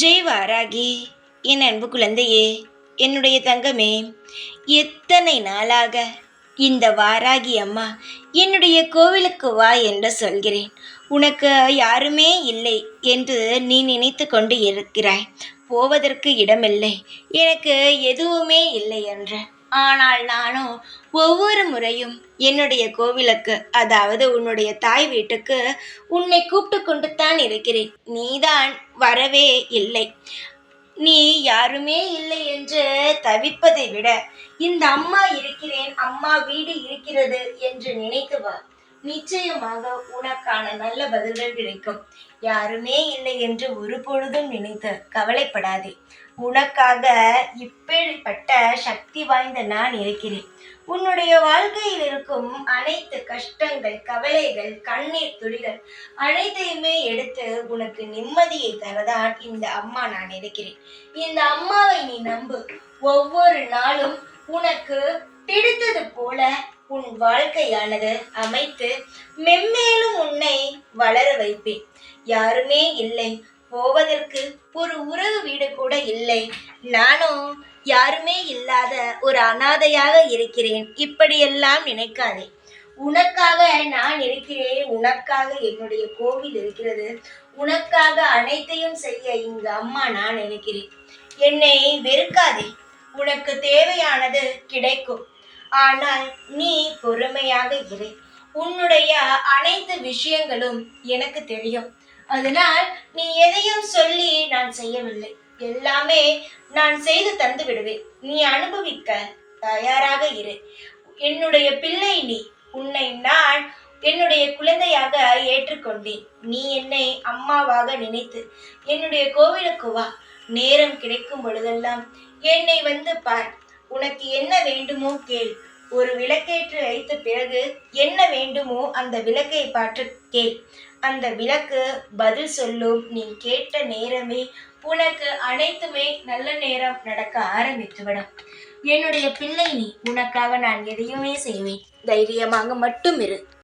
ஜெய் வாராகி. என் அன்பு குழந்தையே என்னுடைய தங்கமே எத்தனை நாளாக இந்த வாராகி அம்மா என்னுடைய கோவிலுக்கு வா என்று சொல்கிறேன். உனக்கு யாருமே இல்லை என்று நீ நினைத்து கொண்டு இருக்கிறாய். போவதற்கு இடமில்லை. எனக்கு எதுவுமே இல்லை என்று ஆனால் நானும் ஒவ்வொரு முறையும் என்னுடைய கோவிலுக்கு அதாவது உன்னுடைய தாய் வீட்டுக்கு உன்னை கூப்பிட்டு கொண்டு தான் இருக்கிறேன். நீதான் வரவே இல்லை. நீ யாருமே இல்லை என்று தவிப்பதை விட இந்த அம்மா இருக்கிறேன் அம்மா வீடு இருக்கிறது என்று நினைத்து வா. நிச்சயமாக உனக்கான நல்ல பதில்கள் கிடைக்கும். யாருமே இல்லை என்று ஒரு பொழுதும் நினைத்து கவலைப்படாதே. உனக்காக இப்பேற்பட்ட சக்தி வாய்ந்த நான் இருக்கிறேன். உன்னுடைய வாழ்க்கையில் இருக்கும் அனைத்து கஷ்டங்கள் கவலைகள் கண்ணீர் துளிகள் அனைத்தையுமே எடுத்து உனக்கு நிம்மதியை தரதான் இந்த அம்மா நான் இருக்கிறேன். இந்த அம்மாவை நீ நம்பு. ஒவ்வொரு நாளும் உனக்கு பிடித்தது போல உன் வாழ்க்கையானது அமைத்து மென்மேலும் உன்னை வளர வைப்பேன். யாருமே இல்லை. போவதற்கு ஒரு உறவு வீடு கூட இல்லை. நானும் யாருமே இல்லாத ஒரு அனாதையாக இருக்கிறேன். இப்படியெல்லாம் நினைக்காதே. உனக்காக நான் இருக்கிறேன். உனக்காக என்னுடைய கோவில் இருக்கிறது. உனக்காக அனைத்தையும் செய்ய இங்கு அம்மா நான் நினைக்கிறேன். என்னை வெறுக்காதே. உனக்கு தேவையானது கிடைக்கும். ஆனால் நீ பொறுமையாக இரு. உன்னுடைய அனைத்து விஷயங்களும் எனக்கு தெரியும். அதனால் நீ எதையும் சொல்லி நான் செய்யவில்லை. எல்லாமே நான் செய்து தந்து விடுவேன். நீ அனுபவிக்க தயாராக இரு. என்னுடைய பிள்ளை நீ. உன்னை நான் என்னுடைய குழந்தையாக ஏற்றுக்கொண்டேன். நீ என்னை அம்மாவாக நினைத்து. என்னுடைய கோவிலுக்கு வா. நேரம் கிடைக்கும் பொழுதெல்லாம் என்னை வந்து பார். உனக்கு என்ன வேண்டுமோ கேள். ஒரு விளக்கேற்று வைத்த பிறகு என்ன வேண்டுமோ அந்த விளக்கை பாற்று கேள். அந்த விளக்கு பதில் சொல்லும். நீ கேட்ட நேரமே உனக்கு அனைத்துமே நல்ல நேரம் நடக்க ஆரம்பித்துவிடும் என்னுடைய பிள்ளை நீ. உனக்காக நான் எதையுமே செய்வேன். தைரியமாக மட்டும் இரு.